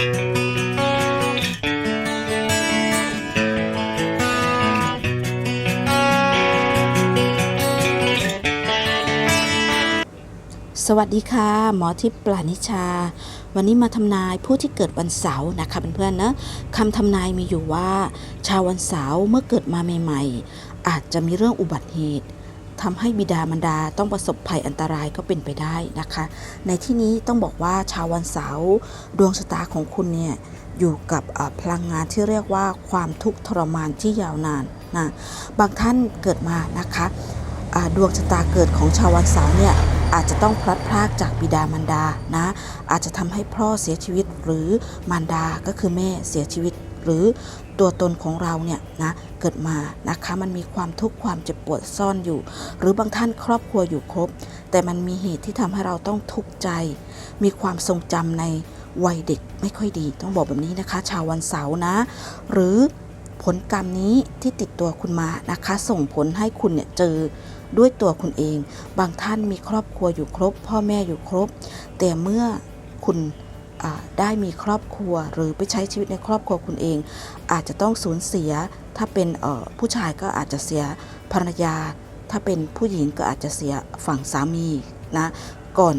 สวัสดีค่ะ หมอทิพย์ปรานิชา วันนี้มาทำนายผู้ที่เกิดวันเสาร์นะคะเพื่อนๆนะคำทำนายมีอยู่ว่า ชาววันเสาร์เมื่อเกิดมาใหม่ ๆ อาจจะมีเรื่องอุบัติเหตุ ทำให้บิดามารดาต้องประสบภัยอันตรายก็เป็นไปได้นะคะ ในที่นี้ต้องบอกว่าชาววันเสาร์ดวงชะตาของคุณเนี่ยอยู่กับพลังงานที่เรียกว่าความทุกข์ทรมานที่ยาวนานนะบางท่านเกิดมานะคะดวงชะตาเกิดของชาววันเสาร์เนี่ยอาจจะต้องพลัดพรากจากบิดามารดานะอาจจะทำให้พ่อเสียชีวิตหรือมารดาก็คือแม่เสียชีวิต หรือตัวตนของเราเนี่ยนะเกิดมานะคะมันมีความทุกข์ความเจ็บปวดซ่อนอยู่ หรือบางท่านครอบครัวอยู่ครบ แต่มันมีเหตุที่ทำให้เราต้องทุกข์ใจ มีความทรงจำในวัยเด็กไม่ค่อยดี ต้องบอกแบบนี้นะคะ ชาววันเสาร์นะ หรือผลกรรมนี้ที่ติดตัวคุณมานะคะ ส่งผลให้คุณเนี่ยเจอด้วยตัวคุณเอง บางท่านมีครอบครัวอยู่ครบ พ่อแม่อยู่ครบ แต่เมื่อคุณ ได้มีครอบครัวหรือไปใช้ชีวิตในครอบครัวคุณเอง อาจจะต้องสูญเสีย ถ้าเป็นผู้ชายก็อาจจะเสียภรรยา ถ้าเป็นผู้หญิงก็อาจจะเสียฝั่งสามีนะก่อน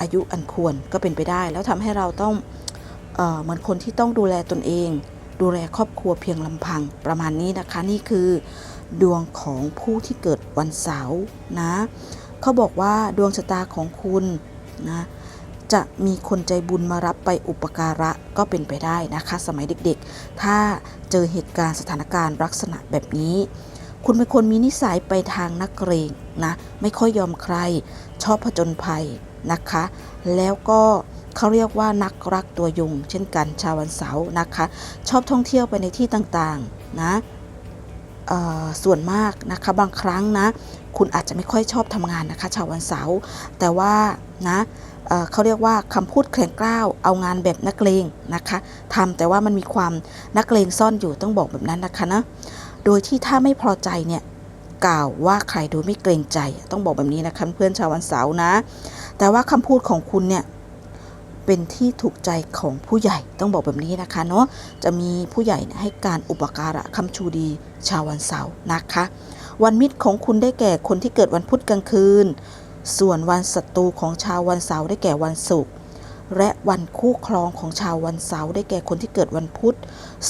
อายุอันควรก็เป็นไปได้ แล้วทำให้เราต้องเเหมือนคนที่ต้องดูแลตนเอง ดูแลครอบครัวเพียงลำพังประมาณนี้นะคะนี่คือดวงของผู้ที่เกิดวันเสาร์นะเขาบอกว่าดวงชะตาของคุณนะ จะมีคนใจบุญมารับไปอุปการะก็เป็นไปได้นะคะ สมัยเด็กๆ ถ้าเจอเหตุการณ์สถานการณ์ลักษณะแบบนี้ คุณเป็นคนมีนิสัยไปทางนักเกรงนะไม่ค่อยยอมใคร ชอบผจญภัยนะคะ แล้วก็เขาเรียกว่านักรักตัวยุงเช่นกันชาววันเสาร์นะคะ ชอบท่องเที่ยวไปในที่ต่างๆนะ ส่วนมากนะคะบางครั้งนะ คุณอาจจะไม่ค่อยชอบทำงานนะคะ ชาววันเสาร์แต่ว่านะเเขาเรียกว่าคำพูดแข็งกร้าวเอางานแบบนักเลงนะคะทำแต่ว่ามันมีความนักเลงซ่อนอยู่ต้องบอกแบบนั้นนะคะนะโดยที่ถ้าไม่พอใจเนี่ยกล่าวว่าใครโดยไม่เกรงใจ ต้องบอกแบบนี้นะคะเพื่อนชาววันเสาร์นะ แต่ว่าคำพูดของคุณเนี่ย เป็นที่ถูกใจของผู้ใหญ่ต้องบอกแบบนี้นะคะเนาะจะมีผู้ใหญ่ให้การอุปการะคำชูดีชาววันเสาร์นะคะ วันมิตรของคุณได้แก่คนที่เกิดวันพุธกลางคืน ส่วนวันศัตรูของชาววันเสาร์ได้แก่วันศุกร์และวันคู่ครองของชาววันเสาร์ได้แก่คนที่เกิดวันพุธ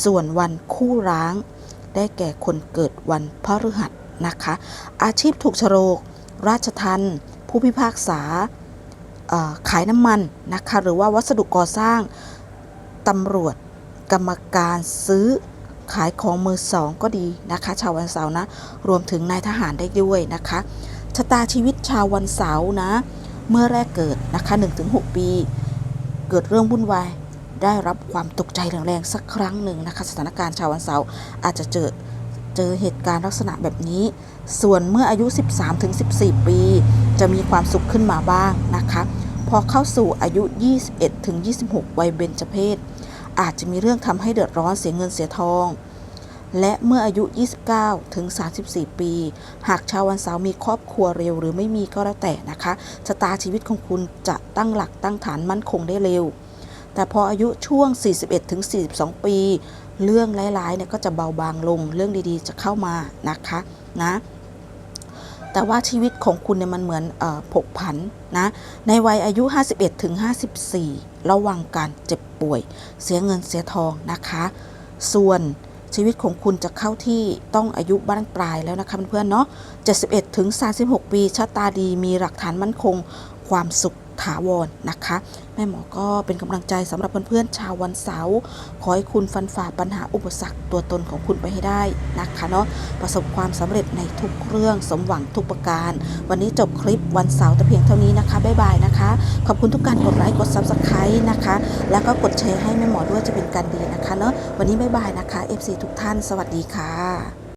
ส่วนวันคู่ร้าง ได้แก่คนเกิดวันพฤหัสนะคะ อาชีพถูกโฉลกราชทันผู้พิพากษา ขายน้ำมันนะคะหรือว่าวัสดุก่อสร้างตำรวจกรรมการซื้อขายของมือสองก็ดีนะคะชาววันเสาร์นะ รวมถึงนายทหารได้ด้วยนะคะชะตาชีวิตชาววันเสาร์นะ เมื่อแรกเกิดนะคะ 1-6 ปี เกิดเรื่องวุ่นวายได้รับความตกใจแรงๆสักครั้งหนึ่งนะคะ สถานการณ์ชาววันเสาร์อาจจะเจอเจอเหตุการณ์ลักษณะแบบนี้ ส่วนเมื่ออายุ 13-14 ปี จะมีความสุขขึ้นมาบ้างนะคะ พอเข้าสู่อายุ 21ถึง26วัยเบญจเพศอาจจะมีเรื่องทำให้เดือดร้อนเสียเงินเสียทอง และเมื่ออายุ 29 ถึง 34 ปี หากชาววันเสาร์มีครอบครัวเร็วหรือไม่มีก็แล้วแต่นะคะชะตาชีวิตของคุณจะตั้งหลักตั้งฐานมั่นคงได้เร็ว แต่พออายุช่วง 41 ถึง 42 ปี เรื่องร้ายๆเนี่ยก็จะเบาบางลง เรื่องดีๆ จะเข้ามานะคะนะ แต่ว่าชีวิตของคุณเนี่ยมันเหมือนผกผันนะ ในวัยอายุ 51ถึง54 ระวังการเจ็บป่วย เสียเงินเสียทองนะคะ ส่วนชีวิตของคุณจะเข้าที่ต้องอายุบ้านปลายแล้วนะคะเพื่อนๆเนาะ 71ถึง36 ปีชะตาดีมีหลักฐานมั่นคงความสุข ถาวรนะคะ แม่หมอก็เป็นกำลังใจสำหรับเพื่อนๆชาววันเสาร์ขอให้คุณฟันฝ่าปัญหาอุปสรรคตัวตนของคุณไปให้ได้นะคะเนาะประสบความสำเร็จในทุกเรื่องสมหวังทุกประการ วันนี้จบคลิปวันเสาร์แต่เพียงเท่านี้นะคะบ๊ายบายนะคะ ขอบคุณทุกการกดไลค์กด Subscribe นะคะ แล้วก็กดแชร์ให้แม่หมอด้วยจะเป็นการดีนะคะเนาะวันนี้บ๊ายบายนะคะ FC ทุกท่านสวัสดีค่ะ